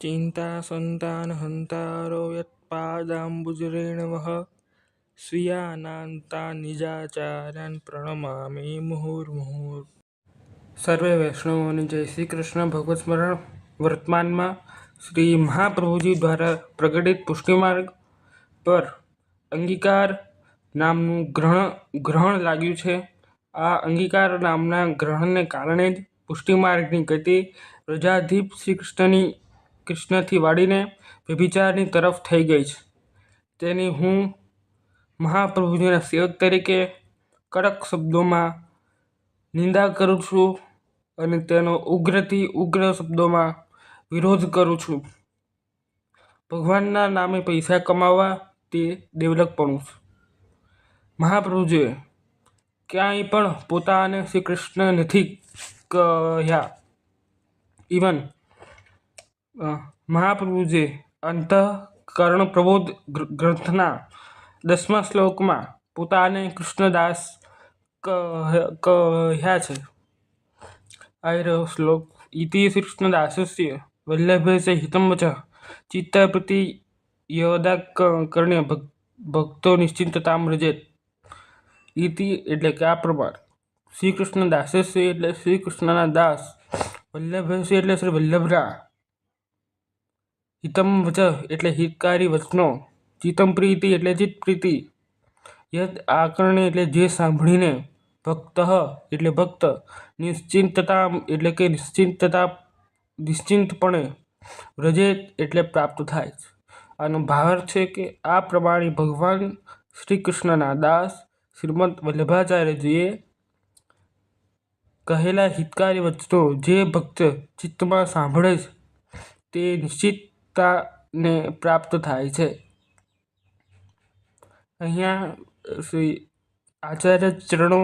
ચિંતા સંતાન હંતારો યત્પાદાંબુજરેણવઃ સ્વીયાનાંતા નિજાચાર્યાન પ્રણમામી મુહુર્મુહુર સર્વે વૈષ્ણવોને જય શ્રી કૃષ્ણ ભગવત સ્મરણ વર્તમાનમાં શ્રી મહાપ્રભુજી દ્વારા પ્રગટિત પુષ્ટિમાર્ગ પર અંગીકાર નામનું ગ્રહણ ગ્રહણ લાગ્યું છે આ અંગીકાર નામના ગ્રહણને કારણે જ પુષ્ટિમાર્ગની ગતિ પ્રજાધીપ શ્રી કૃષ્ણની કૃષ્ણથી વાળીને વ્યભિચારની તરફ થઈ ગઈ છે. તેની હું મહાપ્રભુજીના સેવક તરીકે કડક શબ્દોમાં નિંદા કરું છું અને તેનો ઉગ્રથી ઉગ્ર શબ્દોમાં વિરોધ કરું છું. ભગવાનના નામે પૈસા કમાવા તે દેવલકપણું છે. મહાપ્રભુજીએ ક્યાંય પણ પોતાને શ્રી કૃષ્ણ નથી કહ્યા. ઇવન મહાપ્રભુજી અંતઃકરણ પ્રબોધ ગ્રંથના દસમા શ્લોકમાં પોતાને કૃષ્ણદાસ કહ્યા છે. આ રહ્યો શ્લોક ઇતિ કૃષ્ણદાસસ્ય વલ્લભસ્ય હિતમ વચ ચિત્તપ્રતિ યદા કર્ણ્ય ભક્તો નિશ્ચિંતતા રજેત. ઇતિ એટલે કે આ પ્રમાણ. શ્રી કૃષ્ણ એટલે શ્રી કૃષ્ણના દાસ. વલ્લભ એટલે શ્રી વલ્લભરા. હિતમ વચ એટલે હિતકારી વચનો. ચિતમ પ્રીતિ એટલે ચિત્ત પ્રીતિ. યદ આકરણે એટલે જે સાંભળીને ભક્ત એટલે ભક્ત. નિશ્ચિંતતા એટલે કે નિશ્ચિંતતા નિશ્ચિંતપણે વ્રજે એટલે પ્રાપ્ત થાય છે. આનો ભાવાર્થ છે કે આ પ્રમાણે ભગવાન શ્રી કૃષ્ણના દાસ શ્રીમદ વલ્લભાચાર્યજીએ કહેલા હિતકારી વચનો જે ભક્ત ચિત્તમાં સાંભળે છે તે નિશ્ચિતતાને પ્રાપ્ત થાય છે. અહીંયા શ્રી આચાર્ય ચરણો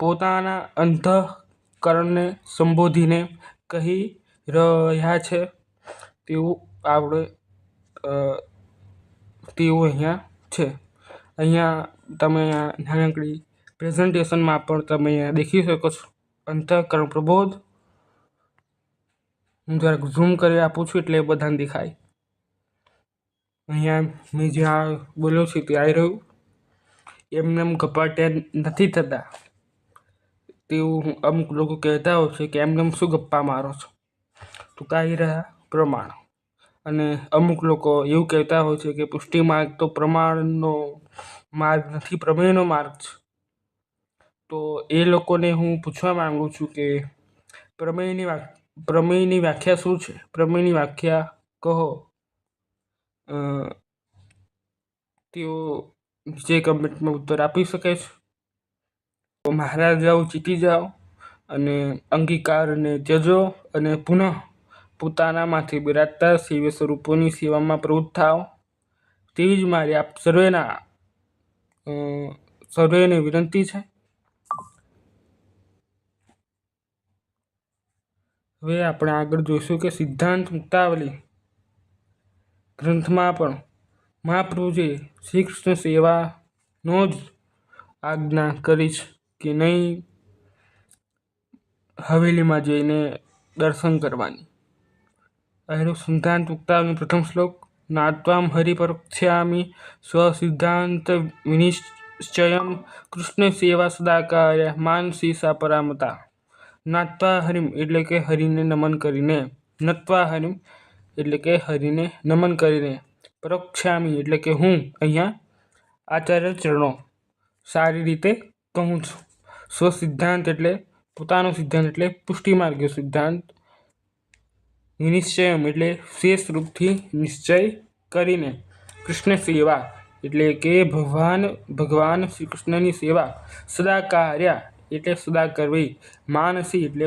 પોતાના અંતઃકરણને સંબોધીને કહી રહ્યા છે. તેવું આપણે તેવું અહીંયા છે. અહીંયા તમે નાનકડી પ્રેઝન્ટેશનમાં પણ તમે અહીંયા દેખી શકો છો. અંતઃકરણ પ્રબોધ હું જરાક ઝૂમ કરી આપું છું એટલે એ બધાને દેખાય. અહીંયા મેં જ્યાં બોલ્યો છે તે આવી રહ્યું. એમને એમ ગપાટ્યા નથી થતા. તેવું અમુક લોકો કહેતા હોય છે કે એમને એમ શું ગપ્પા મારો છો? તો કાંઈ રહ્યા પ્રમાણ. અને અમુક લોકો એવું કહેતા હોય છે કે પુષ્ટિ માર્ગ તો પ્રમાણનો માર્ગ નથી, પ્રમેયનો માર્ગ છે. તો એ લોકોને હું પૂછવા માગું છું કે પ્રમેયની પ્રમેયની વ્યાખ્યા શું છે? પ્રમેયની વ્યાખ્યા કહો. તેઓ જે કમેન્ટમાં ઉત્તર આપી શકે છે. મહારાજાઓ મહારાજ જાઓ જીતી જાઓ અને અંગીકારને જજો અને પુનઃ પોતાનામાંથી બિરાજતા સેવ્ય સ્વરૂપોની સેવામાં પ્રવૃત્ત થાઓ. તેવી જ મારી આપ, સર્વેના સર્વેને વિનંતી છે. હવે આપણે આગળ જોઈશું કે સિદ્ધાંત મુક્તાવલી ગ્રંથમાં પણ મહાપ્રભુજીએ શ્રી કૃષ્ણ સેવાનો જ આજ્ઞા કરીશ કે નહીં હવેલીમાં જઈને દર્શન કરવાની. અહીંનો સિદ્ધાંત મુક્તાવલી પ્રથમ શ્લોક, નાત્વામ હરિપરોક્ષામી સ્વસિદ્ધાંત વિનિશ્ચયમ કૃષ્ણ સેવા સદાકાર્ય માનસી સા નાત્વા હરિમ એટલે કે હરિને નમન કરીને, નત્વા હરિમ એટલે કે હરિને નમન કરીને. પરોક્ષામી એટલે કે હું અહીંયા આચાર્ય ચરણો સારી રીતે કહું છું. સ્વસિદ્ધાંત એટલે પોતાનો સિદ્ધાંત એટલે પુષ્ટિમાર્ગીય સિદ્ધાંત. નિશ્ચયમ એટલે શેષ રૂપથી નિશ્ચય કરીને. કૃષ્ણ સેવા એટલે કે ભગવાન ભગવાન શ્રી કૃષ્ણની સેવા. સદા કાર્યા એટલે સદા કરવી. માનસી એટલે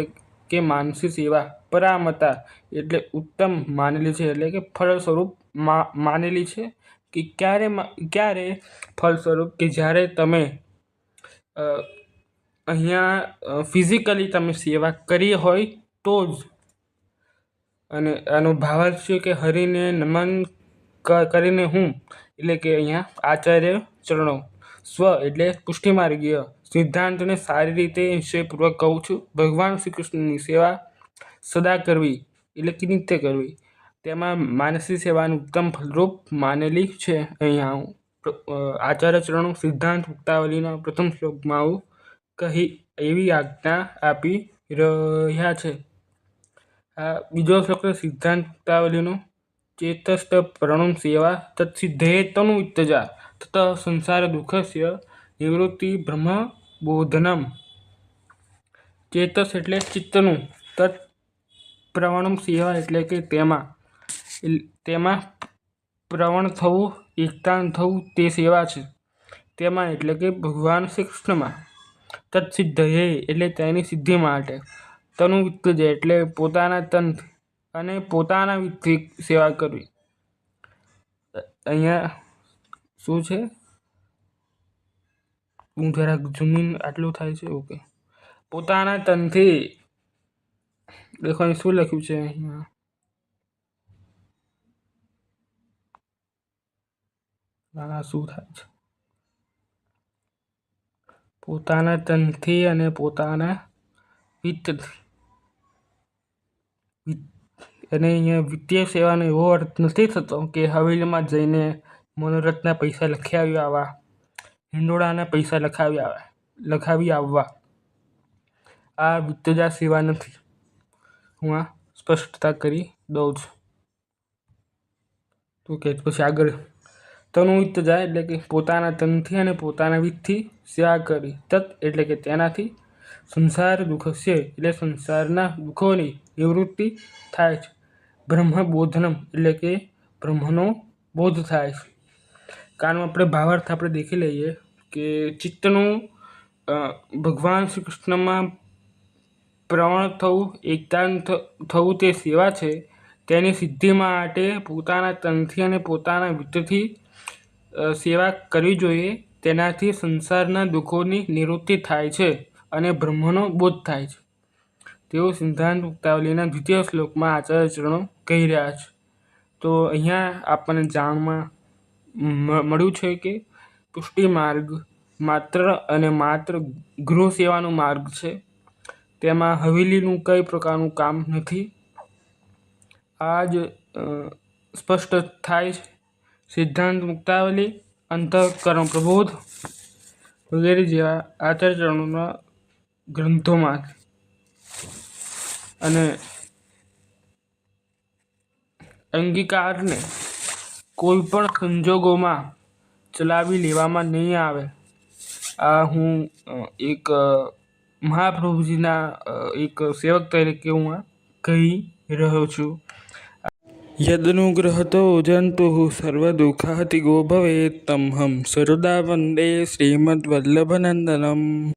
કે માનસી સેવા. પરામતા એટલે ઉત્તમ માનેલી છે. એટલે કે ફળ સ્વરૂપ માનેલી છે કે ક્યારે ક્યારે ફળ સ્વરૂપ કે જ્યારે તમે અહીંયા ફિઝિકલી તમે સેવા કરી હોય તો જ. અને આનો ભાવાર્થ છે કે હરિને નમન કરીને હું, એટલે કે અહીંયા આચાર્ય ચરણો. સ્વ એટલે પુષ્ટિમાર્ગીય. સિદ્ધાંતને સારી રીતે નિશ્ચયપૂર્વક કહું છું. ભગવાન શ્રી કૃષ્ણની સેવા સદા કરવી એટલે કે નિત્ય કરવી. તેમાં માનસી સેવાનું ઉત્તમ ફલરૂપ માનેલી છે. અહીંયા હું પ્ર- અ, આચાર્ય ચરણો સિદ્ધાંત મુક્તાવલીના પ્રથમ શ્લોકમાં આવું કહી એવી આજ્ઞા આપી રહ્યા છે. આ બીજો શ્લોક સિદ્ધાંત મુક્તાવલીનો ચેતસ્થ પ્રણમ સેવા તત્સિદ્ધે તનુ ઇત્તજા તત સંસાર દુઃખસ્ય નિવૃત્તિ બ્રહ્મ બોધનમ ચેતસ એટલે ચિત્તનું તત્ પ્રવણમ સેવા એટલે કે તેમાં તેમાં પ્રવણ થવું એકતાન થવું તે સેવા છે તેમાં એટલે કે ભગવાન શ્રી કૃષ્ણમાં તત્સિદ્ધયે એટલે તેની સિદ્ધિ માટે તનુ વિત્તજ એટલે પોતાના તન અને પોતાના વિત્તથી સેવા કરવી અહીંયા શું છે હું જરાક જમીન આટલું થાય છે ઓકે પોતાના તનથી દેખો અહીં શું લખ્યું છે અહીંયા? નાના શું થાય છે? પોતાના તનથી અને પોતાના અને અહીંયા વિત્તીય સેવાનો એવો અર્થ નથી થતો કે હવેલીમાં જઈને મનોરથના પૈસા લખી આવ્યો આવા. હિંડોળાના પૈસા લખાવી આવે, લખાવી આવવા. આ વિત્તજા સેવા નથી. હું આ સ્પષ્ટતા કરી દઉં છું. તો કે પછી આગળ. તનુ વિત્તજા એટલે કે પોતાના તનથી અને પોતાના વિતથી સેવા કરી તત એટલે કે તેનાથી સંસાર દુઃખસ્ય એટલે સંસારના દુઃખોની નિવૃત્તિ થાય છે. બ્રહ્મ બોધનમ એટલે કે બ્રહ્મનો બોધ થાય છે. કારણ આપણે ભાવાર્થ આપણે દેખી લઈએ કે ચિત્તનું ભગવાન શ્રી કૃષ્ણમાં પ્રવણ થવું એકદાન થવું તે સેવા છે. તેની સિદ્ધિ માટે પોતાના તનથી અને પોતાના વિત્તથી સેવા કરવી જોઈએ. તેનાથી સંસારના દુઃખોની નિવૃત્તિ થાય છે અને બ્રહ્મનો બોધ થાય છે. તેઓ સિદ્ધાંત મુક્તાવલીના દ્વિતીય શ્લોકમાં આચાર્ય ચરણો કહી રહ્યા છે. તો અહીંયા આપણને જાણવા મ- મળ્યું છે કે પુષ્ટિ માર્ગ માત્ર અને માત્ર ગૃહ સેવાનો માર્ગ છે. તેમાં હવેલીનું કઈ પ્રકારનું કામ નથી. આ જ સ્પષ્ટ થાય છે. સિદ્ધાંત મુક્તાવલી, અંતઃકરણ પ્રબોધ વગેરે જેવા આચાર્યચરણોના ગ્રંથોમાં અને અંગીકારને કોઈ પણ સંજોગોમાં ચલાવી લેવામાં નહીં આવે. આ હું એક મહાપ્રભુજીના એક સેવક તરીકે હું આ કહી રહ્યો છું. યદનુગ્રહતો જંતુ સર્વદુઃખાતિગો ભવેત તમહમ સર્વદા વંદે શ્રીમદ્વલ્લભનંદનમ